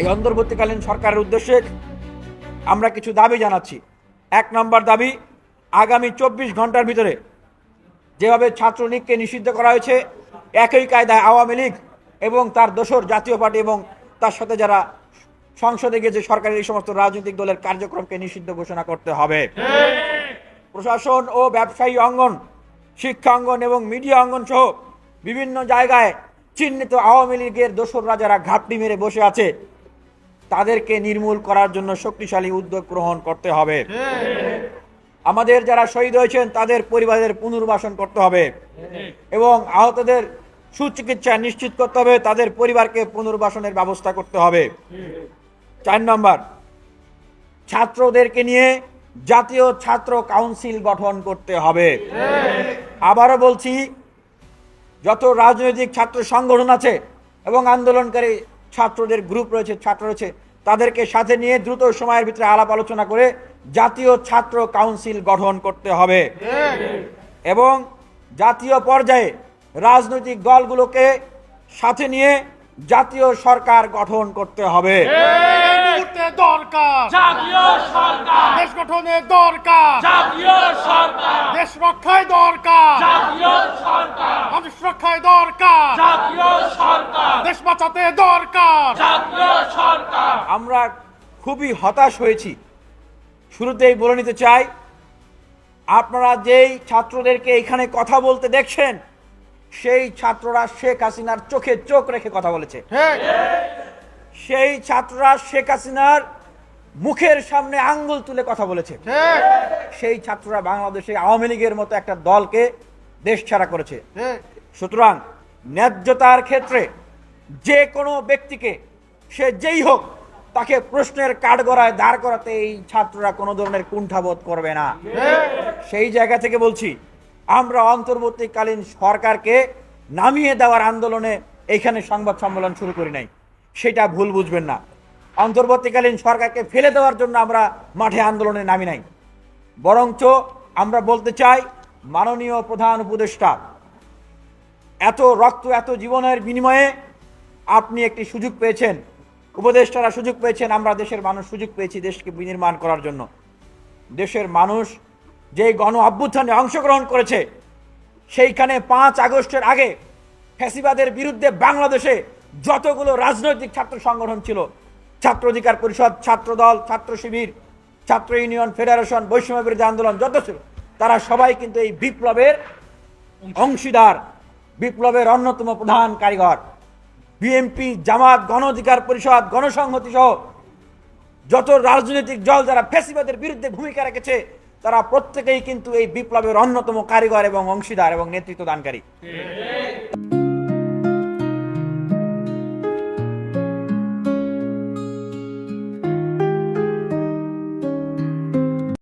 এই অন্তর্বর্তীকালীন সরকারের উদ্দেশ্যে আমরা কিছু দাবি জানাচ্ছি। এক নম্বর দাবি, আগামী চব্বিশ ঘণ্টার ভিতরে যেভাবে ছাত্রলীগকে নিষিদ্ধ করা হয়েছে, একই কায়দায় আওয়ামী লীগ এবং তার দোসর জাতীয় পার্টি এবং তার সাথে যারা সংসদে গিয়েছে, সরকারের এই সমস্ত রাজনৈতিক দলের কার্যক্রমকে নিষিদ্ধ ঘোষণা করতে হবে। প্রশাসন ও ব্যবসায়ী অঙ্গন, শিক্ষা অঙ্গন এবং মিডিয়া অঙ্গন সহ বিভিন্ন জায়গায় চিহ্নিত আওয়ামী লীগের দোসররা যারা ঘাপটি মেরে বসে আছে তাদেরকে নির্মূল করার জন্য শক্তিশালী উদ্যোগ গ্রহণ করতে হবে। আমাদের যারা শহীদ হয়েছেন তাদের পরিবারের পুনর্বাসন করতে হবে। এবং আহতদের সুচিকিৎসা নিশ্চিত করতে হবে তাদের পরিবারকে পুনর্বাসনের ব্যবস্থা করতে হবে। চার নম্বর ছাত্রদেরকে নিয়ে জাতীয় ছাত্র কাউন্সিল গঠন করতে হবে। আবারও বলছি যত রাজনৈতিক ছাত্র সংগঠন আছে এবং আন্দোলনকারী ছাত্রদের গ্রুপ রয়েছে ছাত্র রয়েছে তাদেরকে সাথে নিয়ে দ্রুত সময়ের ভিতরে আলাপ আলোচনা করে জাতীয় ছাত্র কাউন্সিল গঠন করতে হবে। এবং জাতীয় পর্যায়ে রাজনৈতিক দলগুলোকে সাথে নিয়ে জাতীয় সরকার গঠন করতে হবে। দরকার জাতীয় সরকার। দেশ গঠনের দরকার। জাতীয় সরকার। দেশ রক্ষায় দরকার। জাতীয় সরকার। মানুষ রক্ষায় দরকার। জাতীয় সরকার। দেশ বাঁচাতে দরকার। আমরা খুবই হতাশ হয়েছি। শুরুতেই বলে নিতে চাই আপনারা যেই ছাত্রদেরকে এখানে কথা বলতে দেখছেন সেই ছাত্ররা শেখ হাসিনার চোখে চোখ রেখে কথা বলেছে। সেই ছাত্ররা শেখ হাসিনার মুখের সামনে আঙ্গুল তুলে কথা বলেছে। সেই ছাত্ররা বাংলাদেশে আওয়ামী লীগের মতো একটা দলকে দেশ ছাড়া করেছে। সুতরাং ন্যায্যতার ক্ষেত্রে যে কোনো ব্যক্তিকে, সে যেই হোক, তাকে প্রশ্নের কাঠগড়ায় দাঁড় করাতে এই ছাত্ররা কোনো ধরনের কুণ্ঠাবোধ করবে না। সেই জায়গা থেকে বলছি, আমরা অন্তর্বর্তীকালীন সরকারকে নামিয়ে দেওয়ার আন্দোলনে এইখানে সংবাদ সম্মেলন শুরু করি নাই। সেটা ভুল বুঝবেন না। অন্তর্বর্তীকালীন সরকারকে ফেলে দেওয়ার জন্য আমরা মাঠে আন্দোলনে নামি নাই। বরঞ্চ আমরা বলতে চাই, মাননীয় প্রধান উপদেষ্টা, এত রক্ত, এত জীবনের বিনিময়ে আপনি একটি সুযোগ পেয়েছেন। উপদেষ্টারা সুযোগ পেয়েছেন, আমরা দেশের মানুষ সুযোগ পেয়েছি দেশকে বিনির্মাণ করার জন্য। দেশের মানুষ যে গণ অভ্যুত্থানে অংশগ্রহণ করেছে, সেইখানে পাঁচ আগস্টের আগে ফ্যাসিবাদের বিরুদ্ধে বাংলাদেশে যতগুলো রাজনৈতিক ছাত্র সংগঠন ছিল, ছাত্র অধিকার পরিষদ ছাত্রদল ছাত্র শিবির, ছাত্র ইউনিয়ন, ফেডারেশন, বৈষম্য বিরোধী আন্দোলন যত ছিল, তারা সবাই কিন্তু এই বিপ্লবের অংশীদার, বিপ্লবের অন্যতম প্রধান কারিগর। বিএনপি, জামাত গণ অধিকার পরিষদ, গণসংহতি সহ যত রাজনৈতিক দল যারা ফেসিবাদের বিরুদ্ধে ভূমিকা রেখেছে, তারা প্রত্যেকেই কিন্তু এই বিপ্লবের অন্যতম কারিগর এবং অংশীদার এবং নেতৃত্ব দানকারী